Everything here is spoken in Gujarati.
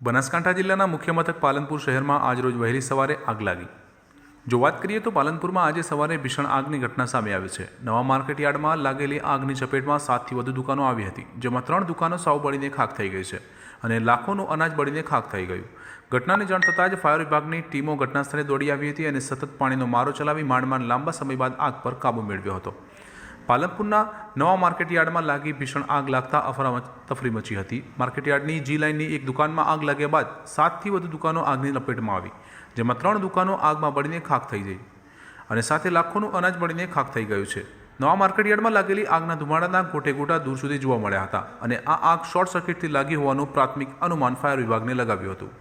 બનાસકાંઠા જિલ્લાના મુખ્ય મથક પાલનપુર શહેરમાં આજરોજ વહેલી સવારે આગ લાગી. જો વાત કરીએ તો પાલનપુરમાં આજે સવારે ભીષણ આગની ઘટના સામે આવી છે. નવા માર્કેટ યાર્ડમાં લાગેલી આગની ચપેટમાં સાતથી વધુ દુકાનો આવી હતી, જેમાં ત્રણ દુકાનો સાવ બળીને ખાખ થઈ ગઈ છે અને લાખોનું અનાજ બળીને ખાખ થઈ ગયું. ઘટનાની જાણ થતાં જ ફાયર વિભાગની ટીમો ઘટનાસ્થળે દોડી આવી હતી અને સતત પાણીનો મારો ચલાવી માંડ લાંબા સમય બાદ આગ પર કાબૂ મેળવ્યો હતો. પાલનપુરના નવા માર્કેટયાર્ડમાં લાગી ભીષણ આગ લાગતા અફરા તફરી મચી હતી. માર્કેટ યાર્ડની જી લાઇનની એક દુકાનમાં આગ લાગ્યા બાદ સાતથી વધુ દુકાનો આગની લપેટમાં આવી, જેમાં ત્રણ દુકાનો આગમાં બળીને ખાખ થઈ ગઈ અને સાથે લાખોનું અનાજ બળીને ખાખ થઈ ગયું છે. નવા માર્કેટયાર્ડમાં લાગેલી આગના ધુમાડાના ગોટે ગોટા દૂર સુધી જોવા મળ્યા હતા અને આ આગ શોર્ટ સર્કિટથી લાગી હોવાનું પ્રાથમિક અનુમાન ફાયર વિભાગને લગાવ્યું હતું.